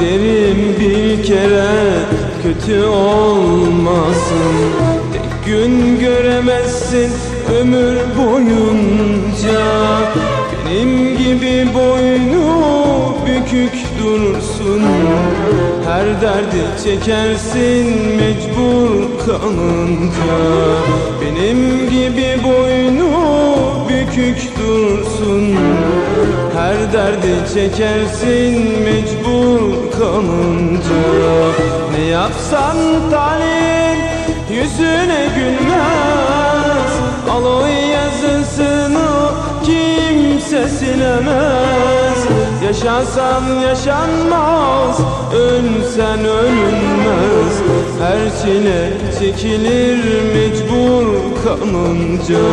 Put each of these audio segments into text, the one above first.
Derim bir kere kötü olmasın. Tek gün göremezsin ömür boyunca. Benim gibi boynu bükük durursun Her derdi çekersin mecbur kalınca. Benim gibi boynu bükük her derdi çekersin mecbur kalınca. Ne yapsan talih yüzüne gülmez. Al o yazısını kimse silemez. Yaşasan yaşanmaz Ölsen ölünmez. Her çile çekilir mecbur kalınca.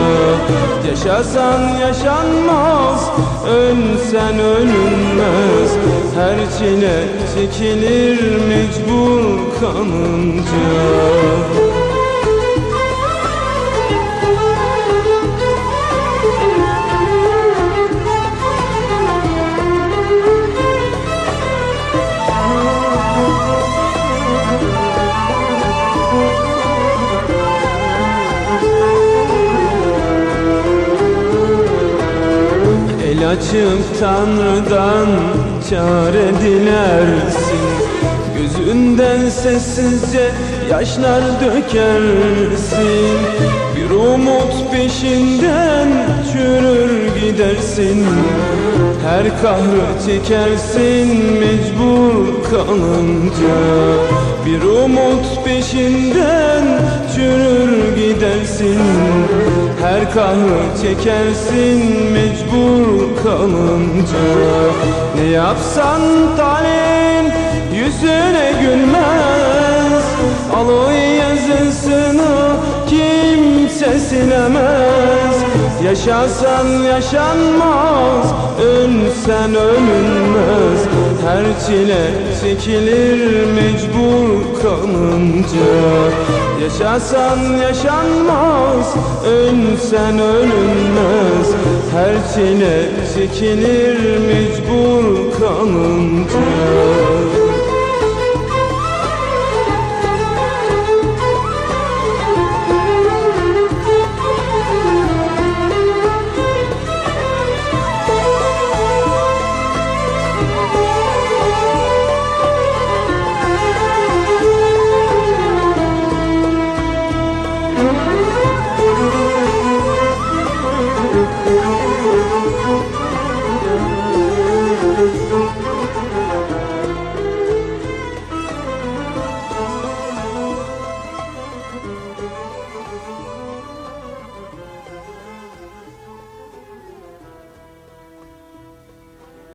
Yaşasan yaşanmaz Ölsen ölünmez Her çile çekilir mecbur kalınca açıp Tanrı'dan çare dilersin. Gözünden sessizce yaşlar dökersin. Bir umut peşinden çürür gidersin. Her kahrı çekersin mecbur kalınca. Bir umut peşinden çürür gidersin kahrı çekersin mecbur kalınca. Ne yapsan talin yüzüne gülmez. Al o yazısını kimse silemez Yaşasan yaşanmaz Ölsen ölünmez Her çile çekilir mecbur kalınca. Yaşasan yaşanmaz Ölsen ölünmez. Her çile çekilir mecbur kalınca